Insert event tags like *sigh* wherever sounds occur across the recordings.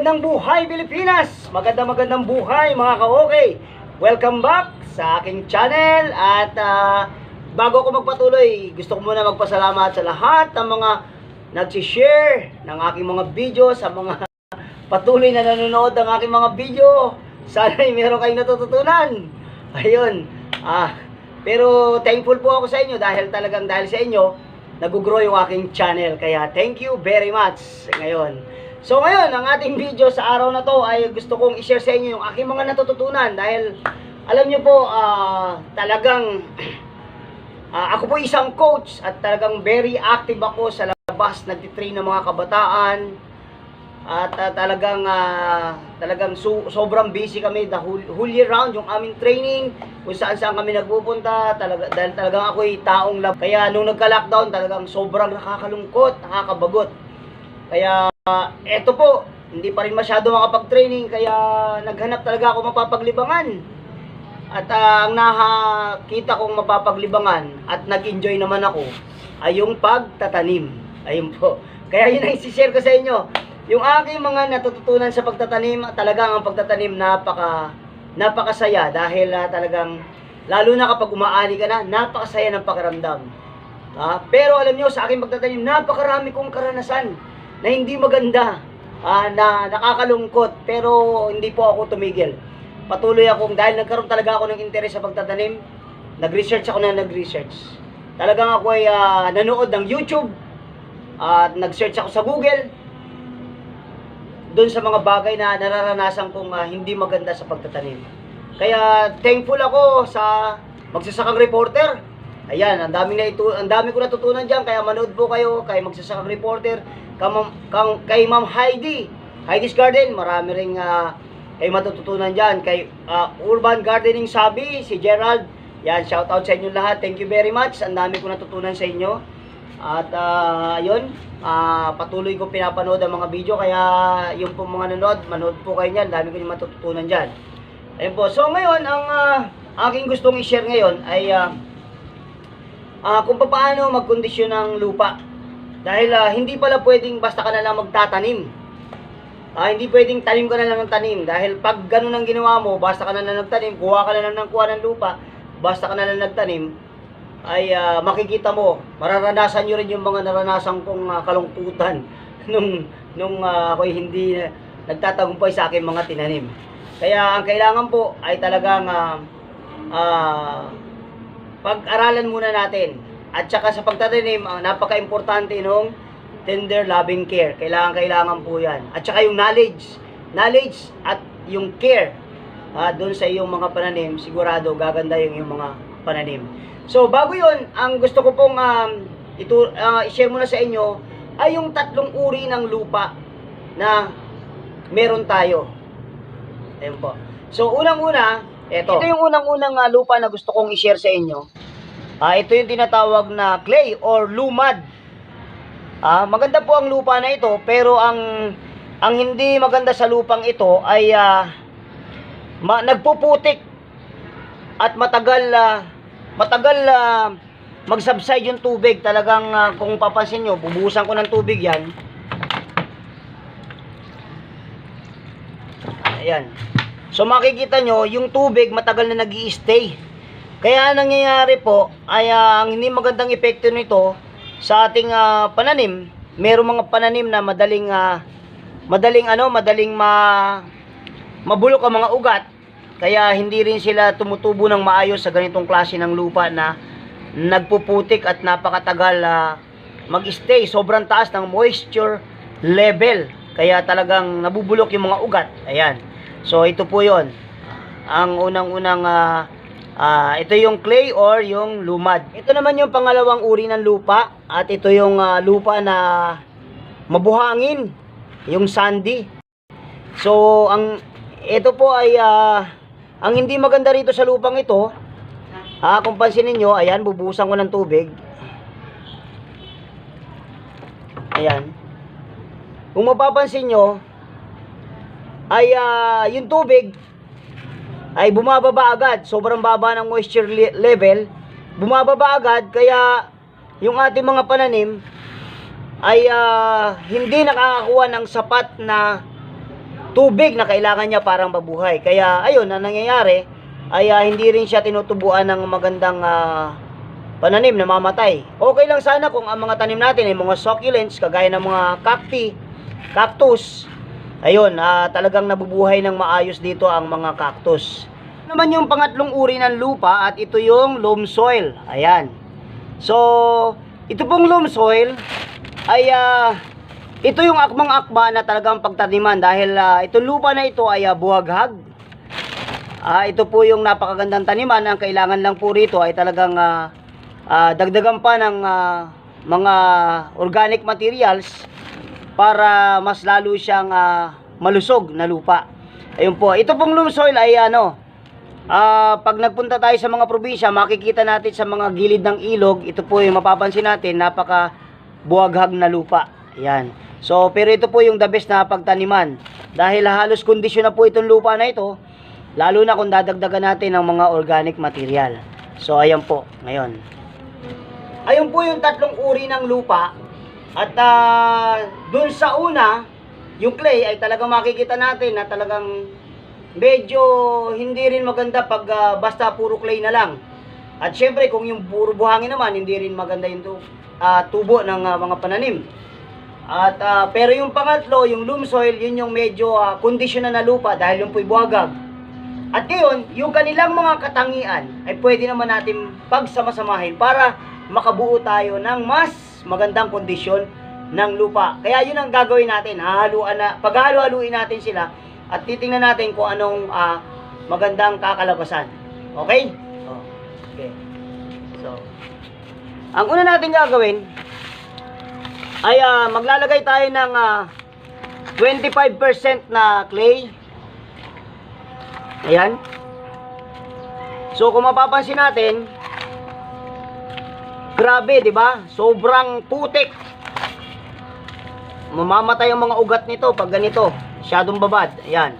Magandang buhay Pilipinas! Magandang magandang buhay mga ka-okay! Welcome back sa aking channel at ah, bago ko magpatuloy, gusto ko muna magpasalamat sa lahat ng mga nagsishare ng aking mga video sa mga *laughs* patuloy na nanonood ng aking mga video. Sana ay meron kayong natututunan. Ayun. Ah, pero thankful po ako sa inyo dahil talagang dahil sa inyo, nag-grow yung aking channel. Kaya thank you very much ngayon. So ngayon, ang ating video sa araw na to ay gusto kong i-share sa inyo yung aking mga natututunan dahil alam niyo po, ah, talagang *clears throat* ah, ako po isang coach at talagang very active ako sa labas, nagtitrain ng mga kabataan at ah, talagang ah, talagang so- sobrang busy kami the whole, whole year round yung aming training kung saan saan kami nagpupunta talaga dahil talagang ako'y taong lab. Kaya nung nagka-lockdown talagang sobrang nakakalungkot nakakabagot. Kaya eto po hindi pa rin masyado makapag-training kaya naghanap talaga ako mapapaglibangan. At ah, ang nakakita kong mapapaglibangan at nag-enjoy naman ako ay yung pagtatanim. Ayun po. Kaya yun ang isi-share ko sa inyo. Yung aking mga natututunan sa pagtatanim, talagang ang pagtatanim napaka napakasaya dahil ah, talagang lalo na kapag umaani ka na, napakasaya ng pakiramdam. Ah, pero alam niyo sa aking pagtatanim, napakarami kong karanasan na hindi maganda, ah, na nakakalungkot, pero hindi po ako tumigil. Patuloy akong dahil nagkaroon talaga ako ng interes sa pagtatanim, nag-research ako na nag-research. Talagang ako ay ah, nanood ng YouTube at nag-search ako sa Google doon sa mga bagay na nararanasan kong ah, hindi maganda sa pagtatanim. Kaya thankful ako sa magsasakang reporter. Ayan, ang dami na ito, ang dami ko natutunan diyan kaya manood po kayo kay magsasakang reporter, kay Ma'am, Heidi. Heidi's Garden, marami ring ah, kayo matututunan diyan kay ah, Urban Gardening Sabi, si Gerald. Yan, shout out sa inyo lahat. Thank you very much. Ang dami ko natutunan sa inyo. At ah, ayun, ah, patuloy ko pinapanood ang mga video kaya yung po mga nanood, manood po kayo niyan, dami ko yung matututunan diyan. Ayun po. So ngayon, ang ah, aking gustong i-share ngayon ay ah, ah, kung paano magkondisyon ng lupa. Dahil ah, hindi pala pwedeng basta ka na lang magtatanim. Ah, hindi pwedeng tanim ka na lang ng tanim dahil pag ganun ang ginawa mo, basta ka na lang nagtanim, kuha ka na lang ng kuha ng lupa, basta ka na lang nagtanim, ay ah, makikita mo, mararanasan nyo rin yung mga naranasan kong ah, kalungkutan *laughs* nung, nung ah, ako'y hindi na- nagtatagumpay sa aking mga tinanim. Kaya ang kailangan po ay talagang ah, ah, pag-aralan muna natin. At saka sa pagtatanim, ang napaka-importante nung tender loving care. Kailangan, kailangan po yan. At saka yung knowledge. Knowledge at yung care ah, doon sa iyong mga pananim, sigurado gaganda yung iyong mga pananim. So, bago yun, ang gusto ko pong um, ito, ah, i-share muna sa inyo ay yung tatlong uri ng lupa na meron tayo. Ayun po. So, unang-una, ito. Ito yung unang-unang ah, lupa na gusto kong i-share sa inyo. Ah, ito yung tinatawag na clay or lumad. Ah, maganda po ang lupa na ito, pero ang ang hindi maganda sa lupang ito ay ah, ma- nagpuputik at matagal ah, matagal ah, mag-subside yung tubig. Talagang ah, kung papansin nyo, bubuhusan ko ng tubig yan. Ayan. So makikita nyo, yung tubig matagal na nag stay Kaya ang nangyayari po ay ah, ang hindi magandang epekto nito sa ating ah, pananim. Merong mga pananim na madaling ah, madaling ano, madaling ma mabulok ang mga ugat. Kaya hindi rin sila tumutubo ng maayos sa ganitong klase ng lupa na nagpuputik at napakatagal ah, mag-stay. Sobrang taas ng moisture level. Kaya talagang nabubulok yung mga ugat. Ayan. So ito po 'yon. Ang unang-unang ah, ah, ito yung clay or yung lumad. Ito naman yung pangalawang uri ng lupa at ito yung ah, lupa na mabuhangin, yung sandy. So ang ito po ay ah, ang hindi maganda rito sa lupang ito. Ah, kung pansinin niyo, ayan bubusan ko ng tubig. Ayan. Kung mapapansin nyo, ay ah, yung tubig ay bumababa agad. Sobrang baba ng moisture le- level. Bumababa agad kaya yung ating mga pananim ay ah, hindi nakakakuha ng sapat na tubig na kailangan niya parang mabuhay. Kaya ayun, ang nangyayari ay ah, hindi rin siya tinutubuan ng magandang ah, pananim na mamatay. Okay lang sana kung ang mga tanim natin ay mga succulents kagaya ng mga cacti, cactus. Ayun, ah, talagang nabubuhay ng maayos dito ang mga cactus. Naman yung pangatlong uri ng lupa at ito yung loam soil. Ayan. So, ito pong loam soil ay ah, ito yung akmang-akma na talagang pagtaniman dahil ah, itong lupa na ito ay ah, buhaghag. Ah, ito po yung napakagandang taniman. Ang kailangan lang po rito ay talagang ah, ah, dagdagan pa ng ah, mga organic materials para mas lalo siyang ah, malusog na lupa. Ayun po. Ito pong loam soil ay ano, ah, pag nagpunta tayo sa mga probinsya, makikita natin sa mga gilid ng ilog, ito po yung mapapansin natin, napaka buwaghag na lupa. Ayan. So, pero ito po yung the best na pagtaniman. Dahil halos kondisyon na po itong lupa na ito, lalo na kung dadagdagan natin ng mga organic material. So, ayan po, ngayon. Ayun po yung tatlong uri ng lupa. At ah, dun sa una, yung clay ay talagang makikita natin na talagang medyo hindi rin maganda pag ah, basta puro clay na lang. At syempre kung yung puro buhangin naman, hindi rin maganda yung tu- ah, tubo ng ah, mga pananim. At ah, pero yung pangatlo, yung loam soil, yun yung medyo uh, kondisyon na lupa dahil yung pu'y buwagag. At ngayon, yung kanilang mga katangian ay pwede naman natin pagsamasamahin para makabuo tayo ng mas magandang kondisyon ng lupa. Kaya yun ang gagawin natin. Hahaluan na, paghahalo-haluin natin sila at titingnan natin kung anong ah, magandang kakalabasan. Okay? Oh, okay. So, ang una natin gagawin ay ah, maglalagay tayo ng ah, 25% na clay. Ayan. So kung mapapansin natin, grabe, 'di ba? Sobrang putik. Mamamatay ang mga ugat nito pag ganito, masyadong babad. Ayan.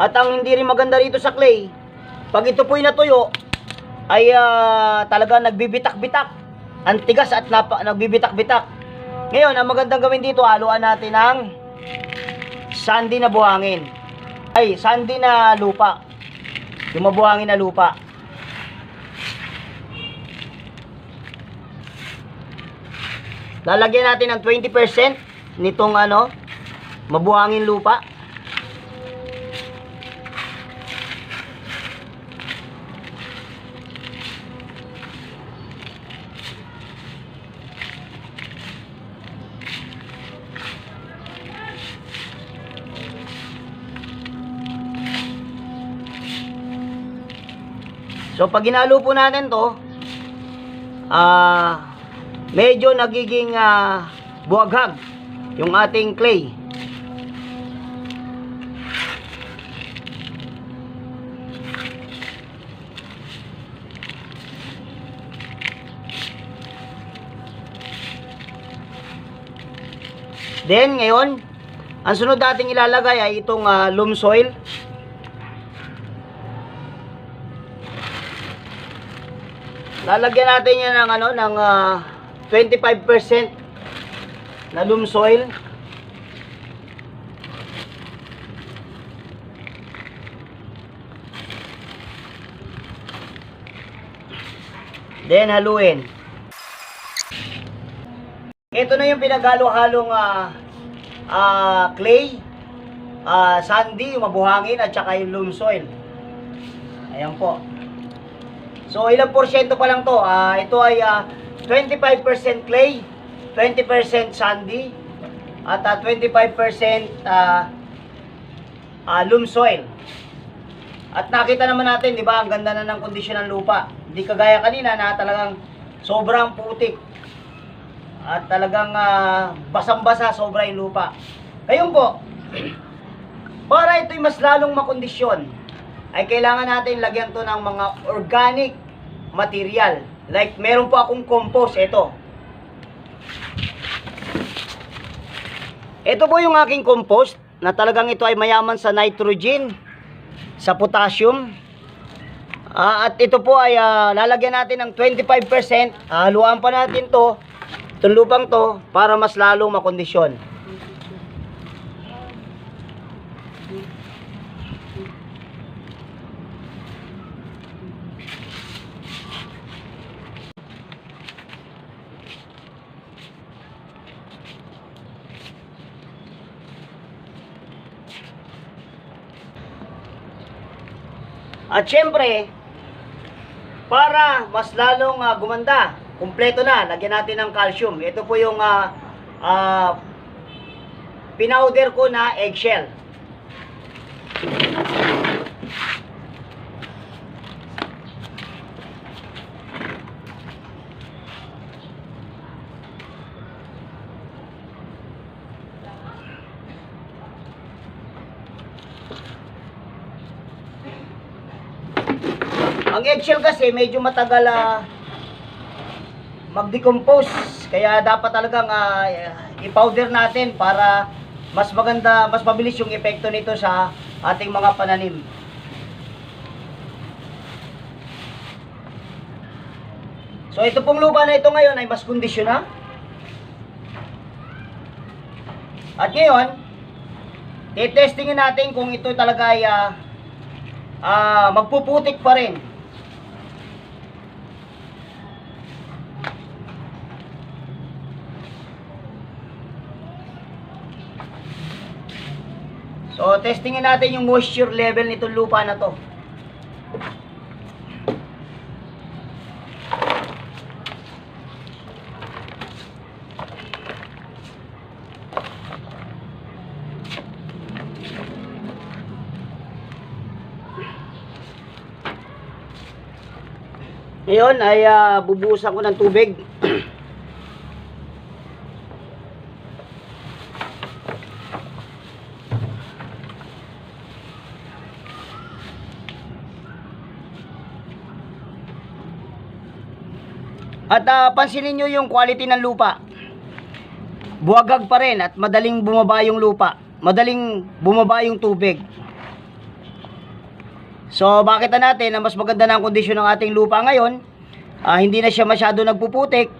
At ang hindi rin maganda rito sa clay, pag ito po'y natuyo, ay ah, talaga nagbibitak-bitak. Ang tigas at napa, nagbibitak-bitak. Ngayon, ang magandang gawin dito, haluan natin ng sandy na buhangin. Ay, sandy na lupa. Yung mabuhangin na lupa. Lalagyan natin ng 20% nitong ano, mabuhangin lupa. So pag ginalo po natin to, ah medyo nagiging ah, buwaghag yung ating clay. Then ngayon, ang sunod nating ilalagay ay itong ah, loam soil. Lalagyan natin yan ng ano ng ah, 25% na loam soil. Then haluin. Ito na yung pinaghalo-halong ah, ah, clay, ah, sandy, mabuhangin at saka yung loam soil. Ayan po. So, ilang porsyento pa lang to? Ah, ito ay ah, 25% clay, 20% sandy, at ah, 25% ah, ah, loam soil. At nakita naman natin, di ba, ang ganda na ng kondisyon ng lupa. Hindi kagaya kanina na talagang sobrang putik. At talagang ah, basang-basa sobra yung lupa. Ngayon po, *clears throat* para ito'y mas lalong makondisyon, ay kailangan natin lagyan to ng mga organic material. Like, meron po akong compost, ito. Ito po yung aking compost, na talagang ito ay mayaman sa nitrogen, sa potassium, Ah, at ito po ay ah, lalagyan natin ng 25%. Ah, haluan pa natin to, itong lupang to, para mas lalong makondisyon. At syempre, para mas lalong ah, gumanda, kumpleto na, lagyan natin ng calcium. Ito po yung ah, ah, pinowder ko na eggshell. Ang eggshell kasi medyo matagal ah, mag-decompose. Kaya dapat talagang ah, i-powder natin para mas maganda, mas mabilis yung epekto nito sa ating mga pananim. So ito pong lupa na ito ngayon ay mas kondisyon na. At ngayon, titestingin natin kung ito talaga ay ah, ah, magpuputik pa rin. So, testingin natin yung moisture level nitong lupa na to. Ngayon ay ah, bubuhusan ko ng tubig. *clears throat* At ah, pansinin nyo yung quality ng lupa. Buwagag pa rin at madaling bumaba yung lupa. Madaling bumaba yung tubig. So, makita natin na mas maganda na ang kondisyon ng ating lupa ngayon. Ah, hindi na siya masyado nagpuputik.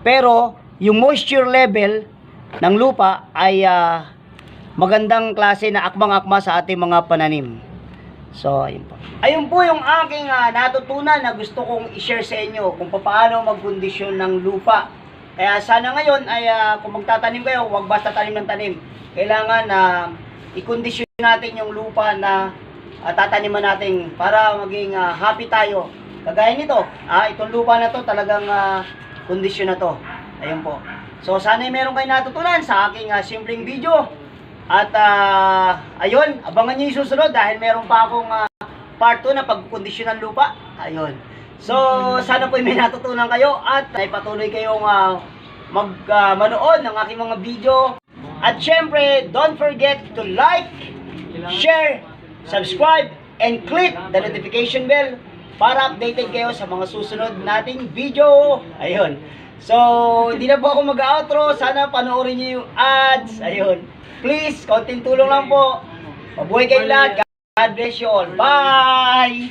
Pero, yung moisture level ng lupa ay ah, magandang klase na akmang-akma sa ating mga pananim. So, ayun po. Ayun po yung aking ah, natutunan na gusto kong i-share sa inyo kung paano magkondisyon ng lupa. Kaya sana ngayon ay ah, kung magtatanim kayo, huwag basta tanim ng tanim. Kailangan na i-kondisyon natin yung lupa na ah, tataniman natin para maging ah, happy tayo. Kagaya nito, ah, itong lupa na to talagang ah, kondisyon na to. Ayun po. So sana ay meron kayo natutunan sa aking ah, simpleng video. At ah, ayun, abangan niyo yung susunod dahil meron pa akong ah, part 2 na pagkondisyon ng lupa. Ayun. So, sana po may natutunan kayo at ay patuloy kayong ah, mag manood ng aking mga video. At syempre, don't forget to like, share, subscribe, and click the notification bell para updated kayo sa mga susunod nating video. Ayun. So, hindi na po ako mag-outro. Sana panoorin niyo yung ads. Ayun. Please, konting tulong lang po. Mabuhay kayo lahat. God bless you all. Bye!